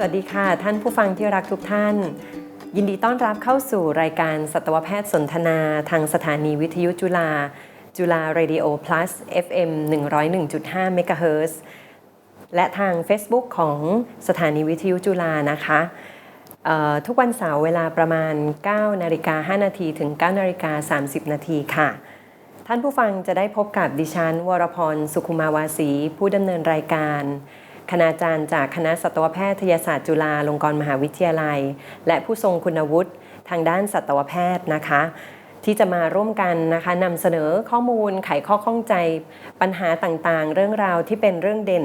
สวัสดีค่ะ ท่านผู้ฟังที่รักทุกท่าน ยินดีต้อนรับเข้าสู่รายการสัตวแพทย์สนทนา ทางสถานีวิทยุจุฬาจุฬา Radio Plus FM 101.5เมกะเฮิรตซ์และทาง Facebook ของสถานีวิทยุจุฬานะคะทุกวันเสาร์เวลาประมาณ 9 นาฬิกา 5 นาทีถึง 9 นาฬิกา 30 นาทีค่ะ ท่านผู้ฟังจะได้พบกับดิฉัน วรพร สุขุมาวาสี ผู้ดำเนินรายการ คณาจารย์จากคณะสัตวแพทยศาสตร์จุฬาลงกรณ์มหาวิทยาลัย และผู้ทรงคุณวุฒิทางด้านสัตวแพทย์นะคะ ที่จะมาร่วมกันนะคะนำเสนอข้อมูลไขข้อข้องใจ ปัญหาต่างๆ เรื่องราวที่เป็นเรื่องเด่น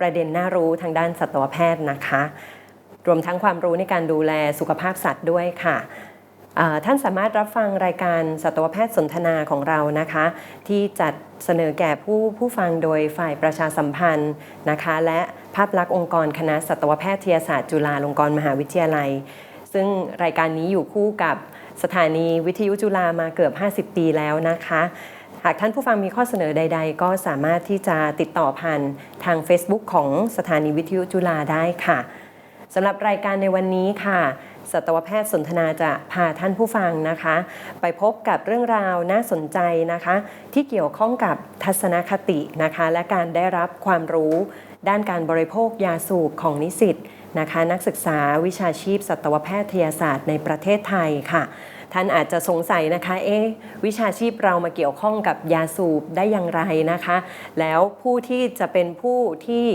ประเด็นน่ารู้ทางด้านสัตวแพทย์นะคะ รวมทั้งความรู้ในการดูแลสุขภาพสัตว์ด้วยค่ะ ท่านสามารถรับฟังรายการสัตวแพทย์สนทนาของเรานะคะ ที่จัดเสนอแก่ผู้ผู้ฟังโดยฝ่ายประชาสัมพันธ์นะคะ และภาพลักษณ์องค์กรคณะสัตวแพทยศาสตร์จุฬาลงกรณ์มหาวิทยาลัย ซึ่งรายการนี้อยู่คู่กับสถานีวิทยุจุฬามาเกือบ 50 ปีแล้วนะคะ หากท่านผู้ฟังมีข้อเสนอใด ๆ ก็สามารถที่จะติดต่อผ่านทาง Facebook ของสถานีวิทยุจุฬาได้ค่ะสำหรับรายการในวันนี้ค่ะ สัตวแพทย์สนทนาจะพาท่านผู้ฟังนะคะ ไปพบกับเรื่องราวน่าสนใจนะคะ ที่เกี่ยวข้องกับทัศนคตินะคะ และการได้รับความรู้ด้านการบริโภคยาสูบของนิสิตนะคะนักศึกษาวิชาชีพ สัตวแพทยศาสตร์ในประเทศไทยค่ะ ท่านอาจจะสงสัยนะคะเอ๊ะวิชาชีพเรามาเกี่ยวข้องกับยาสูบได้อย่างไรนะคะ แล้วผู้ที่จะเป็นผู้ที่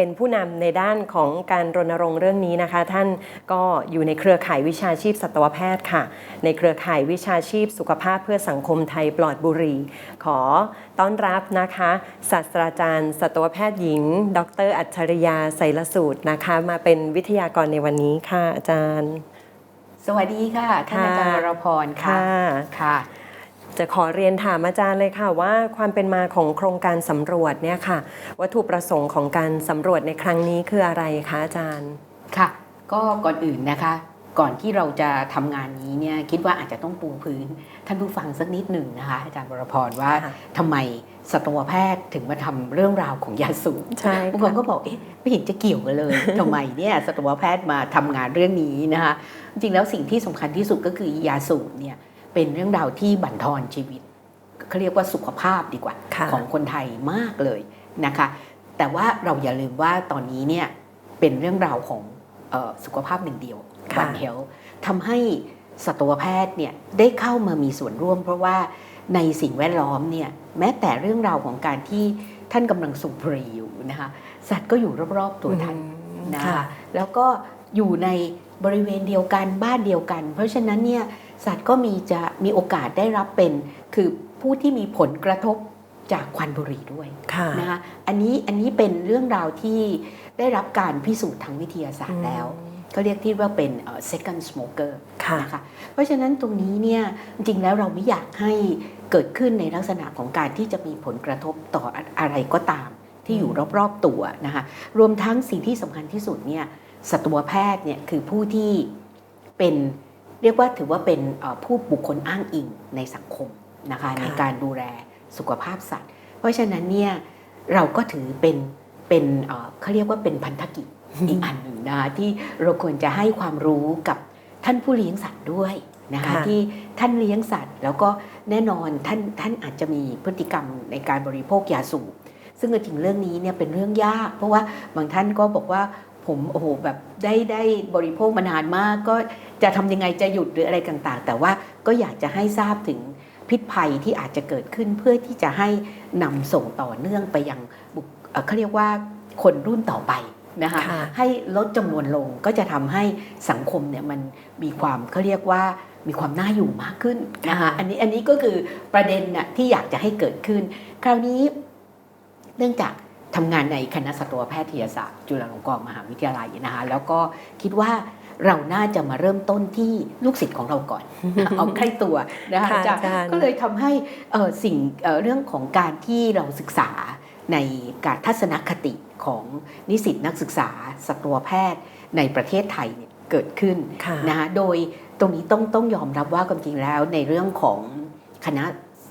เป็นผู้นำในด้านของการรณรงค์เรื่องนี้นะคะ ท่านก็อยู่ในเครือข่ายวิชาชีพสัตวแพทย์ค่ะ ในเครือข่ายวิชาชีพสุขภาพเพื่อสังคมไทยปลอดบุหรี่ขอต้อนรับนะคะศาสตราจารย์ สัตวแพทย์หญิง ดร อัจฉริยาไสรสูตรนะคะ มาเป็นวิทยากรในวันนี้ค่ะอาจารย์ สวัสดีค่ะท่านอาจารย์วรพรค่ะค่ะค่ะ จะขอเรียนถามอาจารย์เลยค่ะว่าความเป็นมาของโครงการสำรวจเนี่ยค่ะ วัตถุประสงค์ของการสำรวจในครั้งนี้คืออะไรคะอาจารย์ค่ะ ก็ก่อนอื่นนะคะ ก่อนที่เราจะทำงานนี้เนี่ยคิดว่าอาจจะต้องปูพื้น ท่านผู้ฟังสักนิดหนึ่งนะคะอาจารย์วรพรว่าค่ะทำไมสัตวแพทย์ถึงมาทำเรื่องราวของยาสูบใช่บางคนก็บอกเอ๊ะไม่เห็นจะเกี่ยวกันเลยทำไมเนี่ยสัตวแพทย์มาทำงานเรื่องนี้นะคะจริงๆแล้วสิ่งที่สำคัญที่สุดก็คือยาสูบเนี่ย เป็นเรื่องราวที่บั่นทอนชีวิตเขาเรียกว่าสุขภาพดีกว่าค่ะของคนไทยมากเลยนะคะ แต่ว่าเราอย่าลืมว่าตอนนี้เนี่ยเป็นเรื่องราวของเออสุขภาพหนึ่งเดียวค่ะ One Health ทำให้สัตวแพทย์เนี่ยได้เข้ามามีส่วนร่วม เพราะว่าในสิ่งแวดล้อมเนี่ยแม้แต่เรื่องราวของการที่ท่านกำลังสูบบุหรี่อยู่นะคะสัตว์ก็อยู่รอบๆตัวท่านนะค่ะคะแล้วก็อยู่ในบริเวณเดียวกันบ้านเดียวกัน เพราะฉะนั้นเนี่ย สัตว์ก็มีจะมีโอกาสได้รับเป็น คือผู้ที่มีผลกระทบจากควันบุหรี่ด้วยค่ะนะคะอันนี้อันนี้เป็นเรื่องราวที่ได้รับการพิสูจน์ทางวิทยาศาสตร์แล้วเขาเรียกที่ว่าเป็นเอ่อ second smoker ค่ะนะคะเพราะฉะนั้นตรงนี้เนี่ยจริงๆแล้วเราไม่อยากให้เกิดขึ้นในลักษณะของการที่จะมีผลกระทบต่ออะไรก็ตามที่อยู่รอบๆตัวนะคะรวมทั้งสิ่งที่สำคัญที่สุดเนี่ยสัตวแพทย์เนี่ยคือผู้ที่เป็น เรียกว่าถือว่าเป็นเอ่อผู้บุคคลอ้างอิงในสังคมนะคะค่ะในการดูแลสุขภาพสัตว์ เพราะฉะนั้นเนี่ยเราก็ถือเป็นเป็นเอ่อเขาเรียกว่าเป็นพันธกิจอีกอันหนึ่งนะคะที่เราควรจะให้ความรู้กับท่านผู้เลี้ยงสัตว์ด้วยนะคะค่ะที่ท่านเลี้ยงสัตว์ แล้วก็แน่นอนท่านท่านอาจจะมีพฤติกรรมในการบริโภคยาสูบซึ่งจริงๆเรื่องนี้เนี่ยเป็นเรื่องยาก เพราะว่าบางท่านก็บอกว่า ผมโอ้โหแบบได้ได้บริโภคมานานมาก ก็จะทำยังไงจะหยุดหรืออะไรต่างๆ แต่ว่าก็อยากจะให้ทราบถึงพิษภัยที่อาจจะเกิดขึ้นเพื่อที่จะให้นำส่งต่อเนื่องไปยังบุคเอ่อเขาเรียกว่าคนรุ่นต่อไปนะคะค่ะ ให้ลดจำนวนลงก็จะทำให้สังคมเนี่ยมันมีความเขาเรียกว่ามีความน่าอยู่มากขึ้นนะคะค่ะอันนี้อันนี้ก็คือประเด็นน่ะที่อยากจะให้เกิดขึ้น คราวนี้เนื่องจาก ทำงานในคณะสัตวแพทยศาสตร์ จุฬาลงกรณ์มหาวิทยาลัยนะคะแล้วก็คิดว่าเราน่าจะมาเริ่มต้นที่ลูกศิษย์ของเราก่อน เอาใกล้ตัวนะคะค่ะอาจารย์อาจารย์ก็เลยทำให้เอ่อสิ่งเอ่อเรื่องของการที่เราศึกษาในการทัศนคติของนิสิตนักศึกษาสัตวแพทย์ในประเทศไทยเนี่ยเกิดขึ้นค่ะนะคะโดยตรงนี้ต้องต้องยอมรับว่าความจริงแล้วในเรื่องของคณะ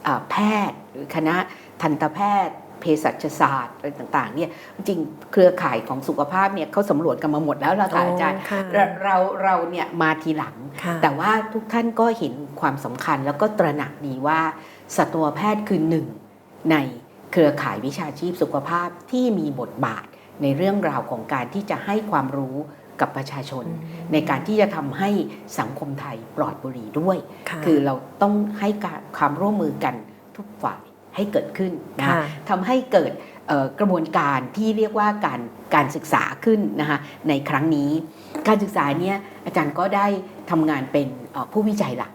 อ่าแพทย์ หรือคณะทันตแพทย์ เภสัชศาสตร์อะไรต่างๆเนี่ยจริงๆเครือข่ายของสุขภาพเนี่ยเขาสำรวจกันมาหมดแล้วล่ะค่ะอาจารย์ค่ะเราเราเราเนี่ยมาทีหลังค่ะแต่ว่าทุกท่านก็เห็นความสำคัญแล้วก็ตระหนักดีว่าสัตวแพทย์คือหนึ่งในเครือข่ายวิชาชีพสุขภาพที่มีบทบาทในเรื่องราวของการที่จะให้ความรู้กับประชาชน ในการที่จะทำให้สังคมไทยปลอดบุหรี่ด้วยค่ะคือเราต้องให้การความร่วมมือกันทุกฝ่าย ให้เกิดขึ้นนะค่ะทำให้เกิดเอ่อกระบวนการที่เรียกว่าการการศึกษาขึ้นนะคะในครั้งนี้ การศึกษาเนี่ยอาจารย์ก็ได้ทำงานเป็นเอ่อผู้วิจัยหลัก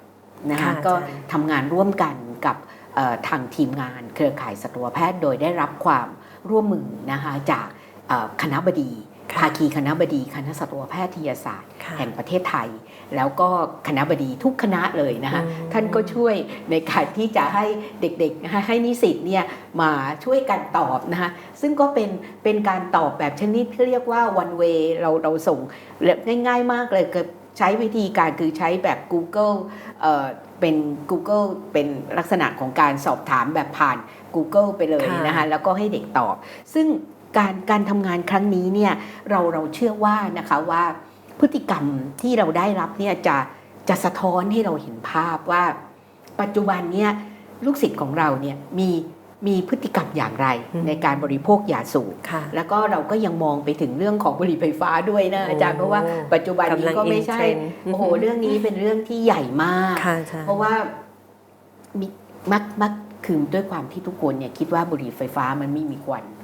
นะคะค่ะก็อาจารย์ทำงานร่วมกันกับเอ่อทางทีมงานเครือข่ายสัตวแพทย์ โดยได้รับความร่วมมือนะคะจากเอ่อคณะบดีค่ะ ภาคีคณะบดีคณะสัตวแพทยศาสตร์ค่ะแห่งประเทศไทย แล้วก็คณะบดีทุกคณะเลยนะคะอืมท่านก็ช่วยในการที่จะให้เด็กๆนะคะให้นิสิตเนี่ยมาช่วยกันตอบนะคะซึ่งก็เป็นเป็นการตอบแบบชนิดที่เรียกว่า one way เราเราส่งง่ายๆมากเลยคือใช้วิธีการคือใช้แบบ Google เอ่อเป็น Google เป็นลักษณะของการสอบถามแบบผ่าน Google ไปเลยค่ะนะคะแล้วก็ให้เด็กตอบ ซึ่ง การการทำงานครั้งนี้เนี่ยเราเราเชื่อว่านะคะว่าพฤติกรรมที่เราได้รับเนี่ยจะจะสะท้อนให้เราเห็นภาพว่า ปัจจุบันเนี่ยลูกศิษย์ของเราเนี่ยมีมีพฤติกรรมอย่างไรอืมในการบริโภคยาสูบค่ะแล้วก็เราก็ยังมองไปถึงเรื่องของบุหรี่ไฟฟ้าด้วยนะอาจารย์เพราะว่าปัจจุบันนี้ก็ไม่ใช่กำลัง in trend โอ้โหเรื่องนี้เป็นเรื่องที่ใหญ่มากค่ะอาจารย์เพราะว่ามีมักมักคือด้วยความที่ทุกคนเนี่ยคิดว่าบุหรี่ไฟฟ้ามันไม่มีควันอืม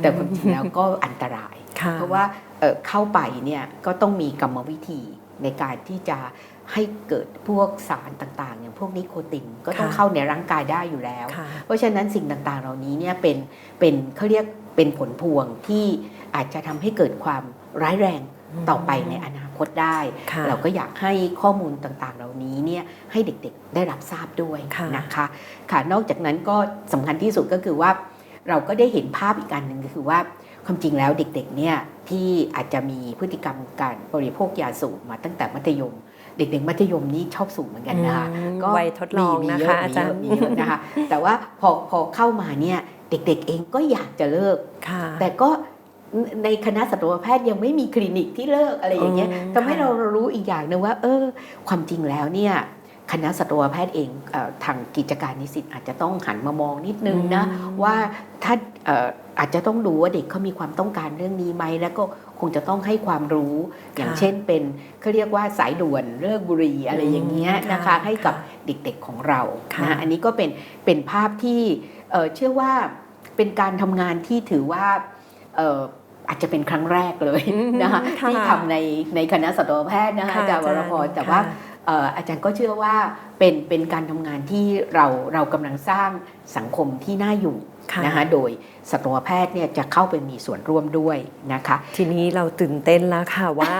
แต่ความจริงแล้วก็อันตรายค่ะเพราะว่าเอ่อเข้าไปเนี่ยก็ต้องมีกรรมวิธีในการที่จะให้เกิดพวกสารต่างๆ อย่างพวกนิโคตินก็ต้องค่ะเข้าในร่างกายได้อยู่แล้วค่ะเพราะฉะนั้นสิ่งต่างๆ เหล่านี้เนี่ยเป็นเป็นเขาเรียกเป็นผลพวงที่อาจจะทำให้เกิดความร้ายแรงต่อไปในอนาคตได้ค่ะเราก็อยากให้ข้อมูลต่างๆ เหล่านี้เนี่ยให้เด็กๆได้รับทราบด้วยค่ะนะคะค่ะนอกจากนั้นก็สำคัญที่สุดก็คือว่า เราก็ได้เห็นภาพอีกการหนึ่งก็คือว่าความจริงแล้วเด็กๆเนี่ยที่อาจจะมีพฤติกรรมการบริโภคยาสูบมาตั้งแต่มัธยม เด็กๆมัธยมนี่ชอบสูบเหมือนกันนะคะอืมก็วัยทดลองมีนะมีคะเยอาจารย์มีเยอะมีเยอะนะคะแต่ว่าพอพอเข้ามาเนี่ยเด็กๆเองก็อยากจะเลิกค่ะแต่ก็ในคณะสัตวแพทย์ยังไม่มีคลินิกที่เลิกอะไรอย่างเงี้ยอืมทำให้ค่ะเรารู้อีกอย่างหนึงว่า เออ ความจริงแล้วเนี่ย คณะสัตวแพทย์เองเออทางกิจการนิสิตอาจจะต้องหันมามองนิดนึงนะอืมว่าถ้าเอ่ออาจจะต้องดูว่าเด็กเขามีความต้องการเรื่องนี้ไหมแล้วก็คงจะต้องให้ความรู้อย่างเช่นเป็นเขาเรียกว่าสายด่วนเลิกบุหรี่อะไรอย่างเงี้ยนะคะให้กับเด็กๆของเราค่ะนะอันนี้ก็เป็นเป็นภาพที่เอ่อเชื่อว่าเป็นการทำงานที่ถือว่าเอ่ออาจจะเป็นครั้งแรกเลยอืมนะคะค่ะที่ทำในในคณะสัตวแพทย์นะคะค่ะอาจารย์วรพรอาจารย์แต่ว่าค่ะเอ่ออาจารย์ก็เชื่อว่าเป็นเป็นการทำงานที่เราเรากำลังสร้างสังคมที่น่าอยู่ค่ะนะคะโดยสัตวแพทย์เนี่ยจะเข้าไปมีส่วนร่วมด้วยนะคะ ทีนี้เราตื่นเต้นแล้วค่ะว่า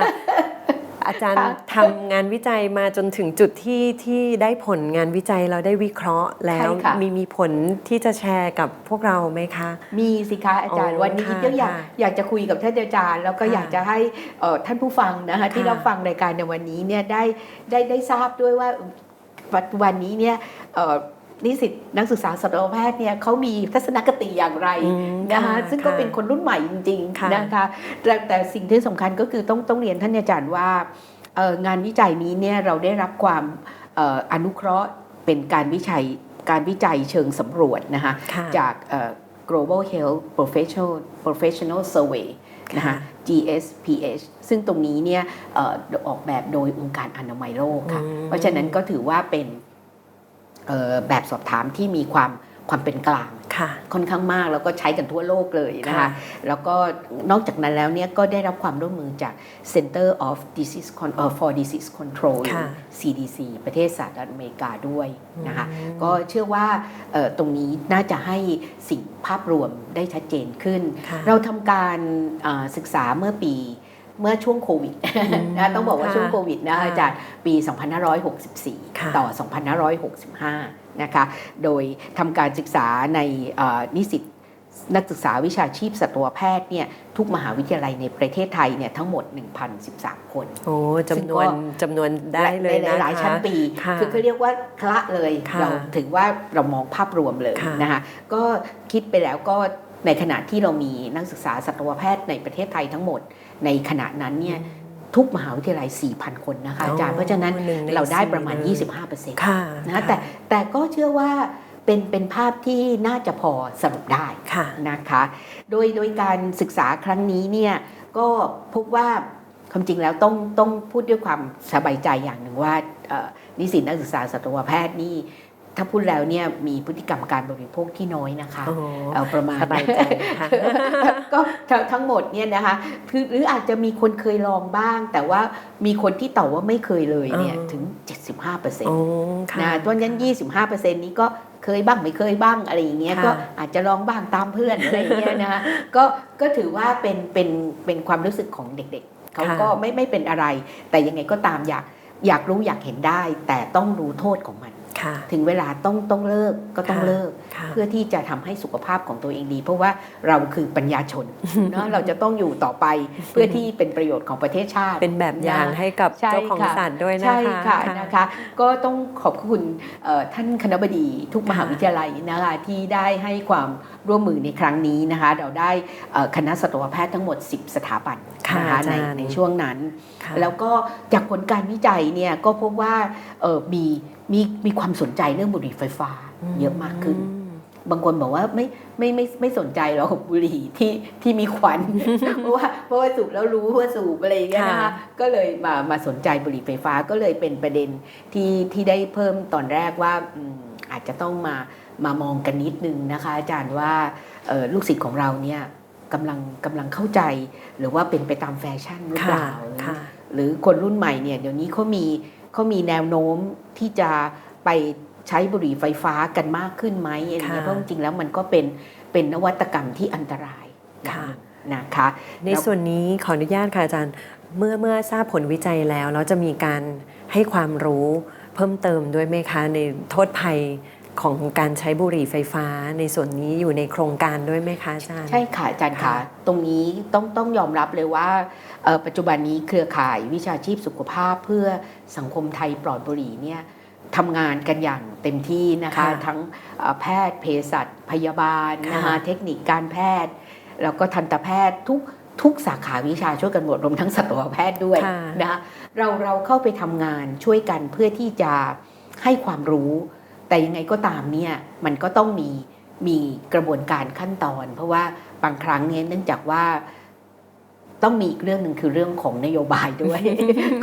อาจารย์ค่ะทำงานวิจัยมาจนถึงจุดที่ที่ได้ผลงานวิจัยเราได้วิเคราะห์แล้วใช่ค่ะมีมีผลที่จะแชร์กับพวกเราไหมคะ มีสิคะอาจารย์โอ้วันนี้ค่ะก็อยากค่ะอยากจะคุยกับท่านอาจารย์ แล้วก็ค่ะอยากจะให้เอ่อท่านผู้ฟังนะคะที่ค่ะรับฟังรายการในวันนี้เนี่ยได้ได้ได้ทราบด้วยว่าปัจจุบันนี้เนี่ยเอ่อ นิสิตนักศึกษาสัตวแพทย์เนี่ยเขามีทัศนคติอย่างไรอืมนะคะค่ะซึ่งก็ค่ะเป็นคนรุ่นใหม่จริงค่ะๆนะคะแต่แต่สิ่งที่สำคัญก็คือต้องต้องเรียนท่านอาจารย์ว่าเอ่องานวิจัยนี้เนี่ยเราได้รับความเอ่ออนุเคราะห์เป็นการวิจัยการวิจัยเชิงสำรวจนะคะค่ะจากเอ่อ Global Health Professional Professional Survey นะคะค่ะ GSPH ซึ่งตรงนี้เนี่ยเอ่อออกแบบโดยองค์การอนามัยโลกค่ะอืมเพราะฉะนั้นก็ถือว่าเป็นเอ่อ แบบสอบถามที่มีความความเป็นกลางค่ะค่อนข้างมากแล้วก็ใช้กันทั่วโลกเลยนะคะค่ะแล้วก็นอกจากนั้นแล้วเนี่ยก็ได้รับความร่วมมือจาก Center of Disease Con- เอ่อ for Disease Control ค่ะ CDC ประเทศสหรัฐอเมริกาด้วยนะคะอืมก็เชื่อว่าเอ่อตรงนี้น่าจะให้สิ่งภาพรวมได้ชัดเจนขึ้นค่ะเราทำการอ่าศึกษาเมื่อปี เมื่อช่วงโควิดมนะต้องบอกว่าค่ะช่วงโควิดนะค่ะอาจารย์ปีค่ะ2564 ต่อ 2565 นะคะ โดยทำการศึกษาในอ่านิสิตนักศึกษาวิชาชีพสัตวแพทย์เนี่ยทุกมหาวิทยาลัยในประเทศไทยเนี่ยทั้งหมด 1,013 คน โอ้จำนวนจำนวนได้เลยในนะคะหลายๆชั้นปีค่ะอเขาเรียกว่าคละเลยค่ะเราถือว่าเรามองภาพรวมเลยค่ะนะคะก็คิดไปแล้วก็ในขณะที่เรามีนักศึกษาสัตวแพทย์ในประเทศไทยทั้งหมด ในขณะนั้นเนี่ยทุกมหาวิทยาลัย 4,000 คนนะคะอาจารย์ เพราะฉะนั้นหนึ่งในเราได้ประมาณสี่เลย25%ค่ะนะแต่แต่ก็เชื่อว่าเป็นเป็นภาพที่น่าจะพอสรุปได้ค่ะนะคะ โดยโดยการศึกษาครั้งนี้เนี่ยก็พบว่าความจริงแล้วต้องต้องพูดด้วยความสบายใจอย่างหนึ่งว่าเอ่อนิสิตนักศึกษาสัตวแพทย์นี่ ถ้าพูดแล้วเนี่ยมีพฤติกรรมการบริโภคที่น้อยนะคะโอ้เอาประมาณสบายใจค่ะก็ทั้งทั้งหมดเนี่ยนะคะคือหรืออาจจะมีคนเคยลองบ้าง แต่ว่ามีคนที่ตอบว่าไม่เคยเลยเนี่ยอ๋อถึง 75%โอ้ค่ะนะตัวนั้น 25%นี้ก็เคยบ้างไม่เคยบ้างอะไรอย่างเงี้ยค่ะก็อาจจะลองบ้างตามเพื่อนอะไรอย่างเงี้ยนะคะก็ก็ถือว่าเป็นเป็นเป็นความรู้สึกของเด็กๆเขาก็ไม่ไม่เป็นอะไร แต่ยังไงก็ตามอยากอยากรู้อยากเห็นได้ แต่ต้องรู้โทษของมันค่ะ ถึงเวลาต้องต้องเลิกก็ต้องค่ะเลิกค่ะเพื่อที่จะทำให้สุขภาพของตัวเองดี เพราะว่าเราคือปัญญาชนเนาะเราจะต้องอยู่ต่อไปเพื่อที่เป็นประโยชน์ของประเทศชาติ เป็นแบบอย่างนะให้กับใช่เจ้าของค่ะสัตว์ด้วยนะคะใช่ค่ะนะคะ ก็ต้องขอบคุณเอ่อท่านคณบดีทุกมหาวิทยาลัยนะคะที่ได้ให้ความร่วมมือในครั้งนี้นะคะ เราได้เอ่อคณะสัตวแพทย์ทั้งหมด 10 สถาบันค่ะนะคะในอาจารย์ในช่วงนั้นค่ะแล้วก็จากผลการวิจัยเนี่ยก็พบว่าเอ่อมี มีมีความสนใจเรื่องบุหรี่ไฟฟ้าเยอะมากขึ้นอืมบางคนบอกว่าไม่ไม่ไม่ไม่สนใจหรอกบุหรี่ที่ที่มีควันเพราะว่าเพราะว่าสูบแล้วรู้ว่าสูบอะไรอย่างเงี้ยนะคะค่ะก็เลยมามาสนใจบุหรี่ไฟฟ้าก็เลยเป็นประเด็นที่ที่ได้เพิ่มตอนแรกว่าอืมอาจจะต้องมามามองกันนิดนึงนะคะ อาจารย์ว่าเอ่อลูกศิษย์ของเราเนี่ยกำลังกำลังเข้าใจ หรือว่าเป็นไปตามแฟชั่นหรือเปค่ะล่าค่ะหรือคนรุ่นใหม่เนี่ยเดี๋ยวนี้เขามี เขามีแนวโน้มที่จะไปใช้บุหรี่ไฟฟ้ากันมากขึ้นไหมอะไรเงี้ยค่ะเพราะจริงๆแล้วมันก็เป็นเป็นนวัตกรรมที่อันตรายอย่างค่ะหนึ่งนะคะในส่วนนี้ขออนุญาตค่ะอาจารย์เมื่อเมื่อทราบผลวิจัยแล้วแล้วจะมีการให้ความรู้เพิ่มเติมด้วยไหมคะในโทษภัยของการใช้บุหรี่ไฟฟ้าในส่วนนี้อยู่ในโครงการด้วยไหมคะอาจารย์ ใช่ค่ะอาจารย์ค่ะค่ะตรงนี้ต้องต้องยอมรับเลยว่าเอ่อ ปัจจุบันนี้เครือข่ายวิชาชีพสุขภาพเพื่อสังคมไทยปลอดบุหรี่เนี่ยทำงานกันอย่างเต็มที่นะคะค่ะทั้งเอ่อแพทย์เภสัชพยาบาลค่ะนะคะเทคนิคการแพทย์ แล้วก็ทันตแพทย์ทุกทุกสาขาวิชาช่วยกันหมดรวมทั้งสัตวแพทย์ด้วยค่ะนะคะเราเราเข้าไปทำงานช่วยกันเพื่อที่จะให้ความรู้ แต่ยังไงก็ตามเนี่ยมันก็ต้องมีมีกระบวนการขั้นตอน เพราะว่าบางครั้งเนี่ยเนื่องจากว่า ต้องมีอีกเรื่องหนึ่งคือเรื่องของนโยบายด้วย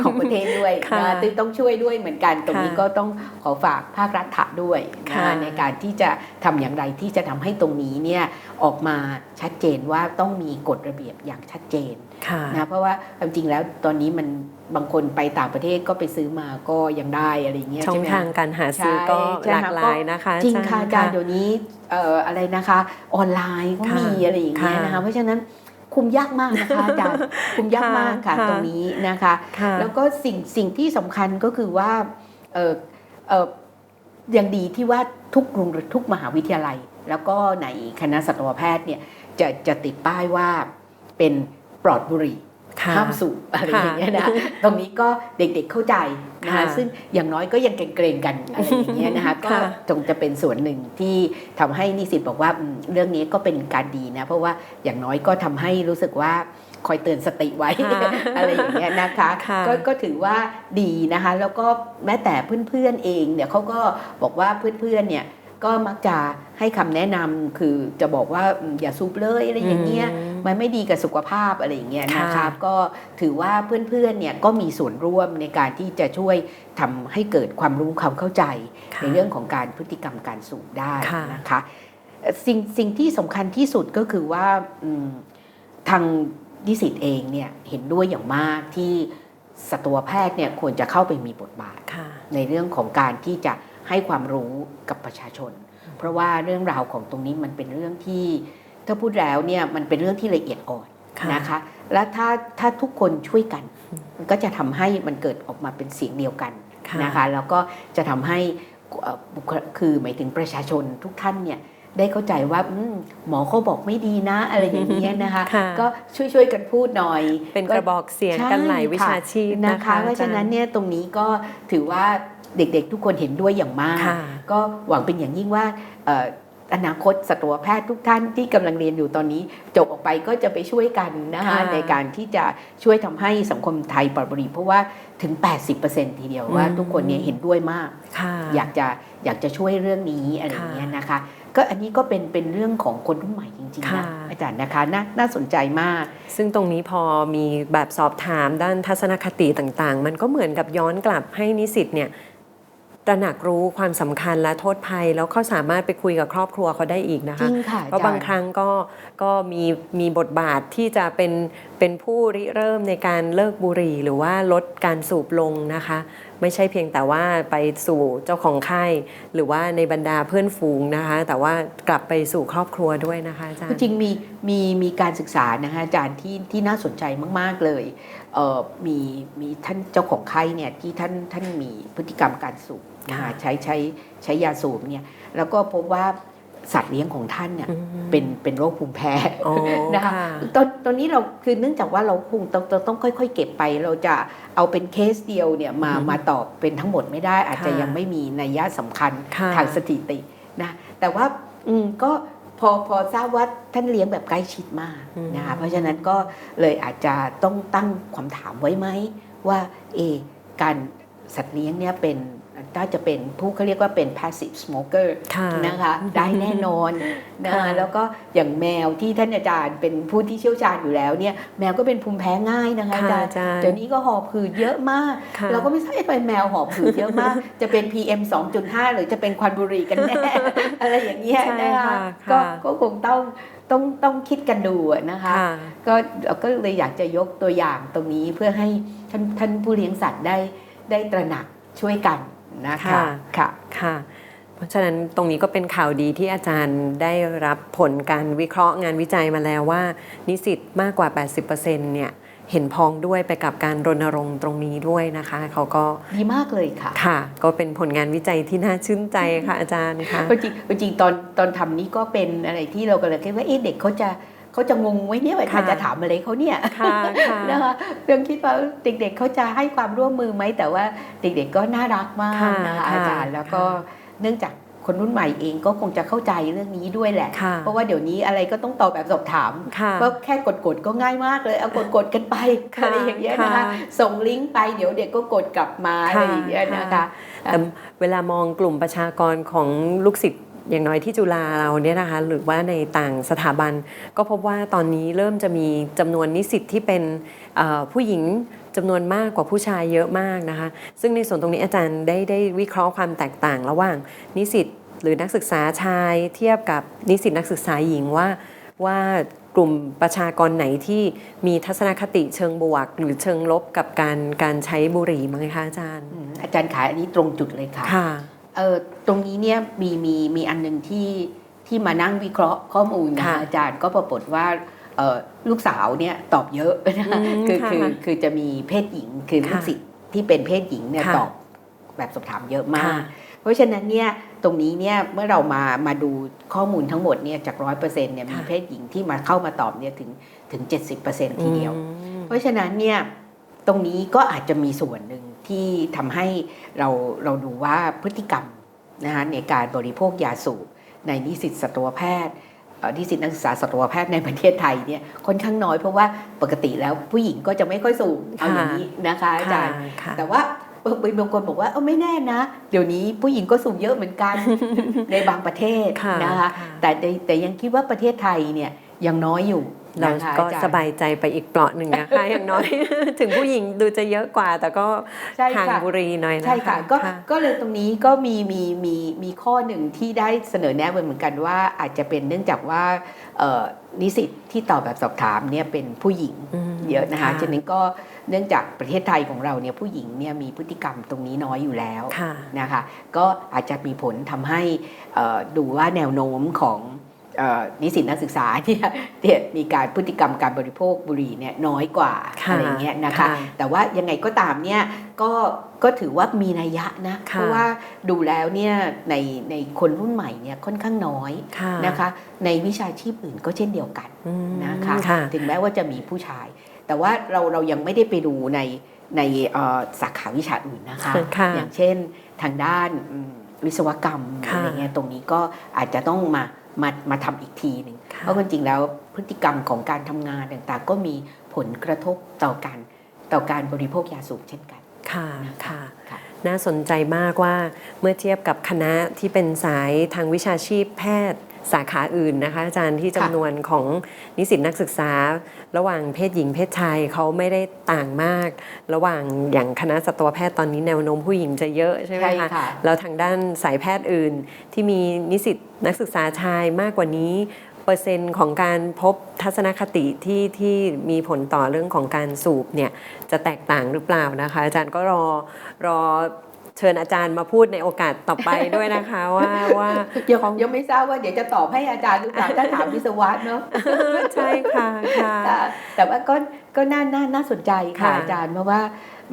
ของประเทศด้วยค่ะนะซึ่งต้องช่วยด้วยเหมือนกันตรงนี้ค่ะก็ต้องขอฝากภาครัฐด้วยค่ะนะในการที่จะทำอย่างไรที่จะทำให้ตรงนี้เนี่ยออกมาชัดเจนว่าต้องมีกฎระเบียบอย่างชัดเจนค่ะนะเพราะว่าความจริงแล้วตอนนี้มันบางคนไปต่างประเทศก็ไปซื้อมาก็ยังได้อะไรอย่างเงี้ยช่องใไหมทางการหาซื้อใช่ก็ใช่หลากค่ะหลายนะคะจริงค่ะอาจารย์ค่ะเดี๋ยวนี้เอ่ออะไรนะคะ ออนไลน์ก็ค่ะมีอะไรอย่างเงี้ยค่ะนะคะเพราะฉะนั้น คุมยากมากนะคะอาจารย์คุมยากมากค่ะค่ะตรงนี้นะคะค่ะแล้วก็สิ่งสิ่งที่สำคัญก็คือว่าเออเออยังดีที่ว่าทุกโรงเรียนทุกมหาวิทยาลัย แล้วก็ในคณะสัตวแพทย์เนี่ยจะจะติดป้ายว่าเป็นปลอดบุหรี่ ค่ะห้ามสูบอะไรค่ะอย่างเงี้ยนะตรงนี้ก็เด็กๆเข้าใจนะคะค่ะซึ่งอย่างน้อยก็ยังเกรงๆกันอะไรอย่างเงี้ยนะคะก็ค่ะจงจะเป็นส่วนหนึ่งที่ทำให้นิสิตบอกว่าอืมเรื่องนี้ก็เป็นการดีนะ เพราะว่าอย่างน้อยก็ทำให้รู้สึกว่าคอยเตือนสติไว้ค่ะอะไรอย่างเงี้ยนะคะค่ะก็ก็ถือว่าดีนะคะ แล้วก็แม้แต่เพื่อนๆเองเนี่ยเขาก็บอกว่าเพื่อนๆเนี่ย ก็มักจะให้คำแนะนำคือจะบอกว่าอืมอย่าสูบเลยอะไรอย่างเงี้ยมมันไม่ดีกับสุขภาพอะไรอย่างเงี้ยค่ะนะครับก็ถือว่าเพื่อนๆเนี่ยก็มีส่วนร่วมในการที่จะช่วยทำให้เกิดความรู้ความเข้าใจค่ะในเรื่องของการพฤติกรรมการสูบได้ค่ะนะคะเอ่อสิ่งสิ่งที่สำคัญที่สุดก็คือว่าอืมทางนิสิตเองเนี่ยเห็นด้วยอย่างมากที่สัตวแพทย์เนี่ยควรจะเข้าไปมีบทบาทค่ะในเรื่องของการที่จะ ให้ความรู้กับประชาชน เพราะว่าเรื่องราวของตรงนี้มันเป็นเรื่องที่ถ้าพูดแล้วเนี่ยมันเป็นเรื่องที่ละเอียดอ่อนค่ะนะคะ และถ้าถ้าทุกคนช่วยกัน มันก็จะทำให้มันเกิดออกมาเป็นเสียงเดียวกันค่ะนะคะ แล้วก็จะทำให้เอ่อบุคลคือหมายถึงประชาชนทุกท่านเนี่ย ได้เข้าใจว่าอมหมอเขาบอกไม่ดีนะ อะไรอย่างเงี้ยนะคะค่ะก็ช่วยช่วยๆกันพูดหน่อย เป็นกระบอกเสียงกันหลายวิชาชีพนะนะคะคะ เพราะฉะนั้นเนี่ยตรงนี้ก็ถือว่าเด็กๆ ทุกคนเห็นด้วยอย่างมากค่ะก็หวังเป็นอย่างยิ่งว่าเอ่ออนาคตสัตวแพทย์ทุกท่านที่กำลังเรียนอยู่ตอนนี้ จบออกไปก็จะไปช่วยกันนะคะค่ะในการที่จะช่วยทำให้สังคมไทยปลอดบุหรี่เพราะว่าถึง 80%ทีเดียวว่าอืมทุกคนเนี่ยเห็นด้วยมากค่ะอยากจะอยากจะช่วยเรื่องนี้อะไรอย่างเงี้ยนะคะ ก็อันนี้ก็เป็นเป็นเรื่องของคนรุ่นใหม่จริงๆค่ะนะอาจารย์นะคะน่าน่าสนใจมาก ซึ่งตรงนี้พอมีแบบสอบถามด้านทัศนคติต่างๆ มันก็เหมือนกับย้อนกลับให้นิสิตเนี่ยตระหนักรู้ความสำคัญและโทษภัย แล้วเขาสามารถไปคุยกับครอบครัวเขาได้อีกนะจริคะงค่ะเพราะบางครั้งก็ก็มีมีบทบาทที่จะเป็นเป็นผู้ริเริ่มในการเลิกบุหรี่ หรือว่าลดการสูบลงนะคะ ไม่ใช่เพียงแต่ว่าไปสู่เจ้าของไข้หรือว่าในบรรดาเพื่อนฝูงนะคะ แต่ว่ากลับไปสู่ครอบครัวด้วยนะคะอาจารจย์ริงๆมีมีมีการศึกษานะคะอาจารย์ที่ที่น่าสนใจมาก ๆ เลยเอ่อมีมีท่านเจ้าของไข้เนี่ยที่ท่านท่านมีพฤติกรรมการสูบนะคะค่ะใช้ใช้ใช้ยาสูบเนี่ยแล้วก็พบว่า สัตว์เลี้ยงของท่านเนี่ยอืมเป็นเป็นโรคภูมิแพ้อ๋อนะคะค่ะตอนตอนนี้เราคือเนื่องจากว่าเราคงต้องต้องต้องค่อย ๆ เก็บไป เราจะเอาเป็นเคสเดียวเนี่ยมาอืมมาตอบเป็นทั้งหมดไม่ได้ อาจจะค่ะยังไม่มีนัยยะสำคัญค่ะทางสถิตินะแต่ว่าอืมก็พอพอทราบว่าท่านเลี้ยงแบบใกล้ชิดมากอืมนะคะเพราะฉะนั้นก็เลยอาจจะต้องตั้งความถามไว้ไหมว่าเออการสัตว์เลี้ยงเนี่ยเป็น น่าจะเป็นผู้เขาเรียกว่าเป็น passive smoker ค่ะนะคะได้แน่นอนนะค่ะแล้วก็อย่างแมวที่ท่านอาจารย์เป็นผู้ที่เชี่ยวชาญอยู่แล้วเนี่ยแมวก็เป็นภูมิแพ้ง่ายนะคะอาจารย์อาจารย์เดี๋ยวนี้ก็หอบหืดเยอะมากค่ะเราก็ไม่ทราบไปแมวหอบหืดเยอะมาก จะเป็น PM 2.5 หรือจะเป็นควันบุหรี่กันแน่อะไรอย่างเงี้ยใช่นะคะค่ะก็ค่ะก็คงต้องต้องต้องคิดกันดูอะนะคะค่ะก็เราก็เลยอยากจะยกตัวอย่างตรงนี้เพื่อให้ท่านท่านผู้เลี้ยงสัตว์ได้ได้ตระหนักช่วยกัน นะคะค่ะค่ะค่ะเพราะฉะนั้นตรงนี้ก็เป็นข่าวดีที่อาจารย์ได้รับผลการวิเคราะห์งานวิจัยมาแล้วว่า นิสิตมากกว่า 80%เนี่ยเห็นพ้องด้วยไปกับการรณรงค์ตรงนี้ด้วยนะคะ เขาก็ดีมากเลยค่ะ ค่ะ ก็เป็นผลงานวิจัยที่น่าชื่นใจค่ะอาจารย์ค่ะจริงจริงตอนตอนทำนี้ก็เป็นอะไรที่เรากำลังคิดว่าเอ๊ะเด็กเขาจะ เขาจะงงไว้เนี่ยว่าค่ะจะถามอะไรเขาเนี่ยค่ะค่ะนะคะเรื่องคิดว่าเด็กๆเขาจะให้ความร่วมมือไหมแต่ว่าเด็กๆก็น่ารักมากค่ะนะคะค่ะอาจารย์แล้วก็ค่ะเนื่องจากคนรุ่นใหม่เองก็คงจะเข้าใจเรื่องนี้ด้วยแหละค่ะเพราะว่าเดี๋ยวนี้อะไรก็ต้องตอบแบบสอบถามค่ะก็แค่กดๆก็ง่ายมากเลยเอากดๆกันไปค่ะอะไรอย่างเงี้ยนะคะค่ะส่งลิงก์ไปเดี๋ยวเด็กก็กดกลับมาอะไรอย่างเงี้ยนะคะแต่เวลามองกลุ่มประชากรของลูกศิษย์ อย่างน้อยที่จุฬาเราเนี่ยนะคะหรือว่าในต่างสถาบัน ก็พบว่าตอนนี้เริ่มจะมีจำนวนนิสิตที่เป็นเอ่อผู้หญิงจำนวนมากกว่าผู้ชายเยอะมากนะคะซึ่งในส่วนตรงนี้อาจารย์ได้ได้วิเคราะห์ความแตกต่าง ระหว่างนิสิตหรือนักศึกษาชายเทียบกับนิสิตนักศึกษาหญิงว่าว่ากลุ่มประชากรไหนที่มีทัศนคติเชิงบวก หรือเชิงลบกับการการใช้บุหรี่มั้งคะอาจารย์อืมอาจารย์ขายอันนี้ตรงจุดเลยค่ะค่ะเออ ตรงนี้เนี่ยมีมีมีอันหนึ่งที่ที่มานั่งวิเคราะห์ข้อมูลนะค่ะคะอาจารย์ก็ปรากฏว่าเอ่อลูกสาวเนี่ยตอบเยอะนะคะอืมคือค่ะคือคือจะมีเพศหญิงคือลูกค่ะศิษย์ที่เป็นเพศหญิงเนี่ยค่ะตอบแบบสอบถามเยอะมาค่ะกเพราะฉะนั้นเนี่ยตรงนี้เนี่ยเมื่อเรามามาดูข้อมูลทั้งหมดเนี่ยจากร้อยเปอร์เซ็นต์เนี่ยมีค่ะเพศหญิงที่มาเข้ามาตอบเนี่ยถึงถึงเจ็ดสิบเปอร์เซ็นต์ทีเดียวอืมเพราะฉะนั้นเนี่ยตรงนี้ก็อาจจะมีส่วนหนึ่งที่ทำให้เราเราดูว่าพฤติกรรม นะคะในการบริโภคยาสูบในนิสิตสัตวแพทย์เอ่อนิสิตนักศึกษาสัตวแพทย์ในประเทศไทยเนี่ยค่อนข้างน้อยเพราะว่าปกติแล้วผู้หญิงก็จะไม่ค่อยสูบเอาอย่างนี้นะคะอาจารย์ค่ะแต่ว่าบางคนบอกว่าเออไม่แน่นะ เดี๋ยวนี้ผู้หญิงก็สูบเยอะเหมือนกันในบางประเทศค่ะนะคะค่ะแต่แต่แต่ยังคิดว่าประเทศไทยเนี่ยยังน้อยอยู่ เรานะคะก็อจรสบายใจไปอีกเปราะหนึ่งนะคะอย่างน้อย ถึงผู้หญิงดูจะเยอะกว่า แต่ก็ใช่ห่างค่ะบุรีหน่อยนะคะใช่ค่ะก็ค่ะก็เลยตรงนี้ก็มีมีมีมีข้อหนึ่งที่ได้เสนอแนะไว้เหมือนกันว่าอาจจะเป็นเนื่องจากว่าเอ่อนิสิตที่ตอบแบบสอบถามเนี่ยเป็นผู้หญิงอืมเยอะนะคะค่ะฉะนั้นก็เนื่องจากประเทศไทยของเราเนี่ยผู้หญิงเนี่ยมีพฤติกรรมตรงนี้น้อยอยู่แล้วค่ะนะคะ ก็อาจจะมีผลทำให้เอ่อดูว่าแนวโน้มของเอ่อ นิสิตนักศึกษาเนี่ยเนี่ยมีการพฤติกรรมการบริโภคบุหรี่เนี่ยน้อยกว่าค่ะอะไรเงี้ยนะคะค่ะแต่ว่ายังไงก็ตามเนี่ยก็ก็ถือว่ามีนัยยะนะค่ะเพราะว่าดูแล้วเนี่ยในในคนรุ่นใหม่เนี่ยค่อนข้างน้อยค่ะนะคะ ในวิชาชีพอื่นก็เช่นเดียวกันอืมนะคะค่ะถึงแม้ว่าจะมีผู้ชาย แต่ว่าเราเรายังไม่ได้ไปดูในในเอ่อสาขาวิชาอื่นนะคะค่ะอย่างเช่นทางด้านอืมวิศวกรรมค่ะอะไรเงี้ยตรงนี้ก็อาจจะต้องมา มามาทำอีกทีหนึ่งค่ะเพราะจริงๆแล้วพฤติกรรมของการทำงานต่างๆ ก็มีผลกระทบต่อการต่อการบริโภคยาสูบเช่นกัน ค่ะนะคะค่ะค่ะน่าสนใจมากว่าเมื่อเทียบกับคณะที่เป็นสายทางวิชาชีพแพทย์ สาขาอื่นนะคะ อาจารย์ที่จำนวนของนิสิตนักศึกษา ระหว่างเพศหญิงเพศชายเขาไม่ได้ต่างมาก ระหว่างอย่างคณะสัตวแพทย์ตอนนี้แนวโน้มผู้หญิงจะเยอะใช่ไหมใช่คะค่ะแล้วทางด้านสายแพทย์อื่นที่มีนิสิตนักศึกษาชายมากกว่านี้เปอร์เซ็นต์ของการพบทัศนคติที่ที่มีผลต่อเรื่องของการสูบเนี่ยจะแตกต่างหรือเปล่านะคะ อาจารย์ก็รอรอ เชิญอาจารย์มาพูดในโอกาสต่อไปด้วยนะคะว่าว่ายังยังไม่ทราบว่าเดี๋ยวจะตอบให้อาจารย์หรือเปล่าถ้าถามวิศวะเนาะใช่ค่ะค่ะค่ะแต่ว่าก็ก็น่าน่าน่าสนใจค่ะค่ะอาจารย์เพราะว่า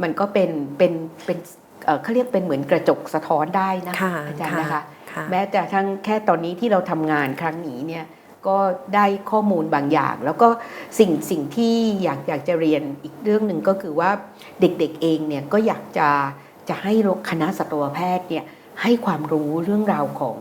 มันก็เป็นเป็นเป็นเอ่อเขาเรียกเป็นเหมือนกระจกสะท้อนได้นะค่ะอาจารย์นะคะค่ะแม้แต่ทั้งแค่ตอนนี้ที่เราทำงานครั้งนี้เนี่ยก็ได้ข้อมูลบางอย่าง แล้วก็สิ่งสิ่งที่อยากอยากจะเรียนอีกเรื่องหนึ่งก็คือว่าเด็กๆเองเนี่ยก็อยากจะ จะให้คณะสัตวแพทย์เนี่ยให้ความรู้เรื่องราวของ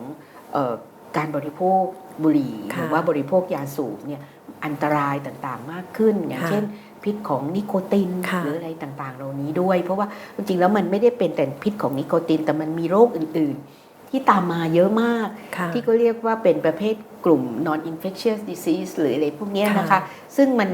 เออการบริโภคบุหรี่ค่ะหรือว่าบริโภคยาสูบเนี่ยอันตรายต่างๆมากขึ้น อย่างค่ะเช่น พิษของนิโคตินค่ะหรืออะไรต่างๆ เหล่านี้ด้วย เพราะว่าจริงๆแล้วมันไม่ได้เป็นแต่พิษของนิโคติน แต่มันมีโรคอื่นๆ ที่ตามมาเยอะมากค่ะที่ก็เรียกว่าเป็นประเภทกลุ่ม non infectious disease หรืออะไรพวกเนี้ยนะคะค่ะซึ่งมัน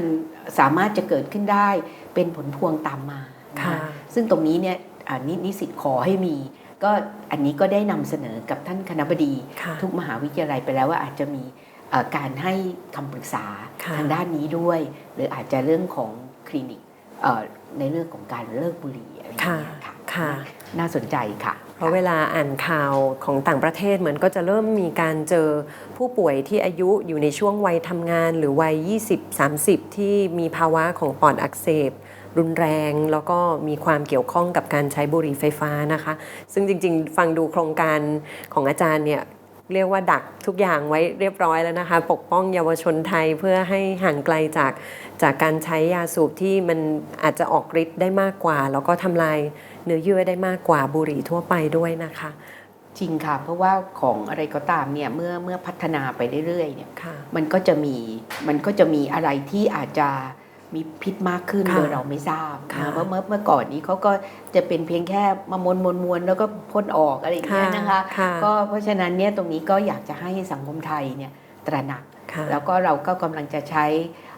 สามารถจะเกิดขึ้นได้เป็นผลพวงตามมานะค่ะคะซึ่งตรงนี้เนี่ยอ่า นินิสิตขอให้มี ก็อันนี้ก็ได้นำเสนอกับท่านคณบดีค่ะทุกมหาวิทยาลัยไปแล้วว่าอาจจะมีเอ่อการให้คำปรึกษาค่ะทางด้านนี้ด้วย หรืออาจจะเรื่องของคลินิกเอ่อในเรื่องของการเลิกบุหรี่อะไรอย่างเงี้ยค่ะค่ะน่าสนใจค่ะ เพราะเวลาอ่านข่าวของต่างประเทศเหมือนก็จะเริ่มมีการเจอผู้ป่วยที่อายุอยู่ในช่วงวัยทำงาน หรือวัย 20-30 ที่มีภาวะของปอดอักเสบ รุนแรง แล้วก็มีความเกี่ยวข้องกับการใช้บุหรี่ไฟฟ้านะคะ ซึ่งจริง ๆ ฟังดูโครงการของอาจารย์เนี่ยเรียกว่าดักทุกอย่างไว้เรียบร้อยแล้วนะคะ ปกป้องเยาวชนไทยเพื่อให้ห่างไกลจากจากการใช้ยาสูบที่มันอาจจะออกฤทธิ์ได้มากกว่า แล้วก็ทำลายเนื้อเยื่อได้มากกว่าบุหรี่ทั่วไปด้วยนะคะ จริงค่ะ เพราะว่าของอะไรก็ตามเนี่ยเมื่อเมื่อพัฒนาไปเรื่อยๆเนี่ยค่ะมันก็จะมีมันก็จะมีอะไรที่อาจจะ มีพิษมากขึ้นค่ะโดยเราไม่ทราบค่ะนะเพราะเมื่อเมื่อก่อนนี้เขาก็จะเป็นเพียงแค่มามวนมวนมวนแล้วก็พ่นออกอะไรอย่างเงี้ยนะคะค่ะก็เพราะฉะนั้นเนี่ยตรงนี้ก็อยากจะให้สังคมไทยเนี่ยตระหนักค่ะแล้วก็เราก็กำลังจะใช้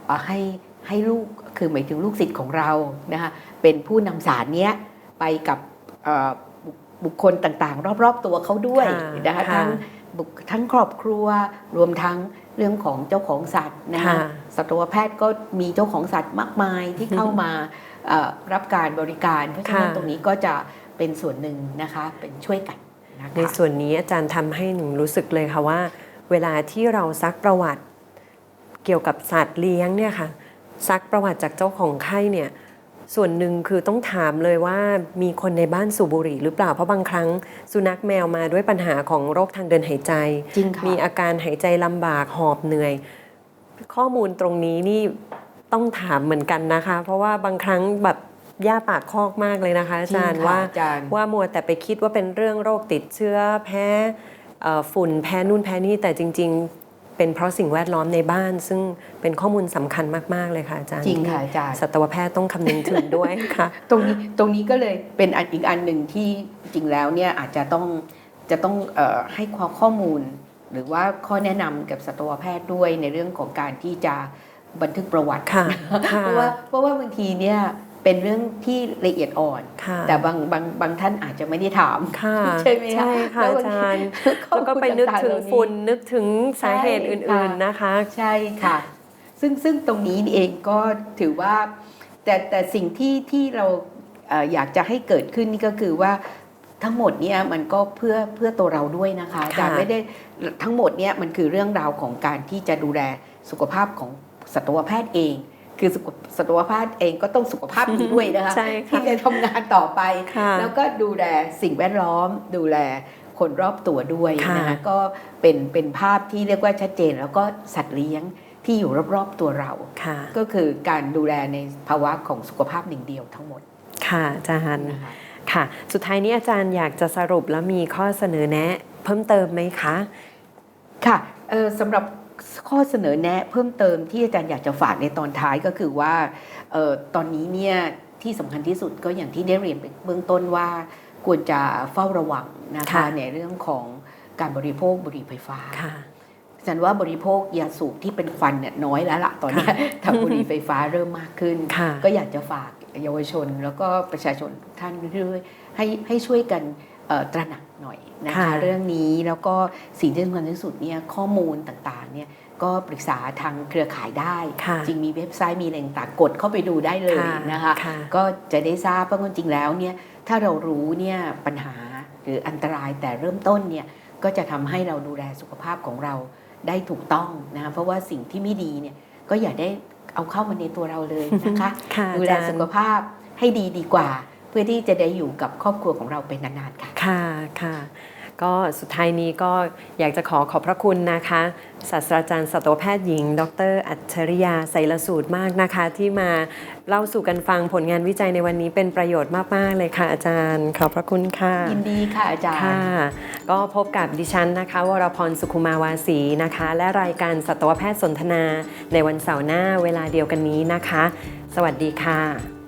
เอ่อให้ให้ลูกคือหมายถึงลูกศิษย์ของเรานะคะเป็นผู้นำสารเนี้ยไปกับเอ่อบุคบุคคลต่างๆ รอบๆตัวเขาด้วยค่ะนะคะค่ะทั้งบุคทั้งครอบครัวรวมทั้งเรื่องของเจ้าของสัตว์นะคะค่ะสัตวแพทย์ก็มีเจ้าของสัตว์มากมายที่เข้ามาเอ่อรับการบริการ เพราะฉะนั้นค่ะตรงนี้ก็จะเป็นส่วนหนึ่งนะคะเป็นช่วยกันนะคะในส่วนนี้อาจารย์ทำให้หนูรู้สึกเลยค่ะว่า เวลาที่เราซักประวัติเกี่ยวกับสัตว์เลี้ยงเนี่ยค่ะซักประวัติจากเจ้าของไข้เนี่ยส่วนหนึ่งคือต้องถามเลยว่ามีคนในบ้านสูบบุหรี่หรือเปล่าเพราะบางครั้ง สุนัขแมวมาด้วยปัญหาของโรคทางเดินหายใจจริงค่ะมีอาการหายใจลำบากหอบเหนื่อย ข้อมูลตรงนี้นี่ต้องถามเหมือนกันนะคะ เพราะว่าบางครั้งแบบย่าปากคอกมากเลยนะคะ อาจารย์จงค่ะว่าอาจารย์ว่ามัวแต่ไปคิดว่าเป็นเรื่องโรคติดเชื้อแพ้เอ่อฝุ่นแพ้นู่นแพ้นี่แต่จริง ๆ เป็นเพราะสิ่งแวดล้อมในบ้าน ซึ่งเป็นข้อมูลสำคัญมาก ๆ เลยค่ะอาจารย์จริงค่ะอาจารย์สัตวแพทย์ต้องคำนึงถึงด้วยค่ะ ตรงนี้ตรงนี้ก็เลยเป็นอันอีกอันหนึ่งที่จริงแล้วเนี่ยอาจจะต้องจะต้องเออให้ความข้อมูล หรือว่าข้อแนะนำกับสัตวแพทย์ด้วยในเรื่องของการที่จะบันทึกประวัติค่ะค่ะเพราะว่าเพราะว่าบางทีเนี่ยเป็นเรื่องที่ละเอียดอ่อนค่ะแต่บางบางบางท่านอาจจะไม่ได้ถามค่ะใช่ไหมคะใช่ค่ะแล้วอาบางทีจารย์ข้อแล้วก็มูลไปนึกต่างๆถึงเหล่านี้ฝุ่นนึกถึงสาเหตุใช่อื่ค่ะนๆนะคะ ใช่ค่ะ ซึ่งซึ่งตรงนี้เองก็ถือว่า แต่แต่สิ่งที่ที่เราเอ่ออยากจะให้เกิดขึ้นนี่ก็คือว่า ทั้งหมดเนี่ยมันก็เพื่อเพื่อตัวเราด้วยนะคะอาจารย์ค่ะไม่ได้ทั้งหมดเนี่ยมันคือเรื่องราวของการที่จะดูแลสุขภาพของสัตวแพทย์เอง คือสุขสัตวแพทย์เองก็ต้องสุขภาพดีด้วยนะคะใช่ค่ะที่จะทำงานต่อไปค่ะแล้วก็ดูแลสิ่งแวดล้อม ดูแลคนรอบตัวด้วยค่ะนะคะก็เป็นเป็นภาพที่เรียกว่าชัดเจน แล้วก็สัตว์เลี้ยงที่อยู่รอบๆตัวเราค่ะก็คือการดูแลในภาวะของสุขภาพหนึ่งเดียวทั้งหมด ค่ะอาจารย์นะ คะค่ะ สุดท้ายนี้อาจารย์อยากจะสรุปแล้วมีข้อเสนอแนะ เพิ่มเติมไหมคะ ค่ะเอ่อสำหรับข้อเสนอแนะเพิ่มเติมที่อาจารย์อยากจะฝากในตอนท้ายก็คือว่าเอ่อตอนนี้เนี่ยที่สำคัญที่สุดก็อย่างที่ได้เรียนไปเบื้องต้นว่าควรจะเฝ้าระวังนะคะค่ะในเรื่องของการบริโภคบุหรี่ไฟฟ้าค่ะฉันว่าบริโภคยาสูบที่เป็นควันเนี่ยน้อยแล้วละตอนเนี้ยทางบุหรี่ไฟฟ้าเริ่มมากขึ้นค่ะก็อยากจะฝาก เยาวชน แล้วก็ประชาชนทุกท่านเรื่อยๆให้ให้ช่วยกันเอ่อตระหนักหน่อยนะคะค่ะเรื่องนี้แล้วก็สิ่งที่สำคัญที่สุดเนี่ยข้อมูลต่างๆเนี่ยก็ปรึกษาทางเครือข่ายได้ค่ะจริงมีเว็บไซต์มีอะไรต่างๆกดเข้าไปดูได้เลยค่ะนะคะค่ะก็จะได้ทราบว่าจริงๆแล้วเนี่ยถ้าเรารู้เนี่ยปัญหาหรืออันตรายแต่เริ่มต้นเนี่ยก็จะทำให้เราดูแลสุขภาพของเราได้ถูกต้องนะคะเพราะว่าสิ่งที่ไม่ดีเนี่ยก็อย่าได้ เอาเข้ามาในตัวเราเลยนะคะค่ะดูอาแลจารสุย์ขภาพให้ดีดีกว่า เพื่อที่จะได้อยู่กับครอบครัวของเราเป็นนานๆค่ะค่ะค่ะ ก็สุดท้ายนี้ก็อยากจะขอขอบพระคุณนะคะศาสตราจารย์สัตวแพทย์หญิง ดร อัจฉริยาไสรสูตรมากนะคะ ที่มาเล่าสู่กันฟังผลงานวิจัยในวันนี้เป็นประโยชน์มาก ๆ เลยค่ะอาจารย์ ขอบพระคุณค่ะ ยินดีค่ะอาจารย์ค่ะก็พบกับดิฉันนะคะ วรพรสุขุมาวาสีนะคะ และรายการสัตวแพทย์สนทนาในวันเสาร์หน้าเวลาเดียวกันนี้นะคะ สวัสดีค่ะ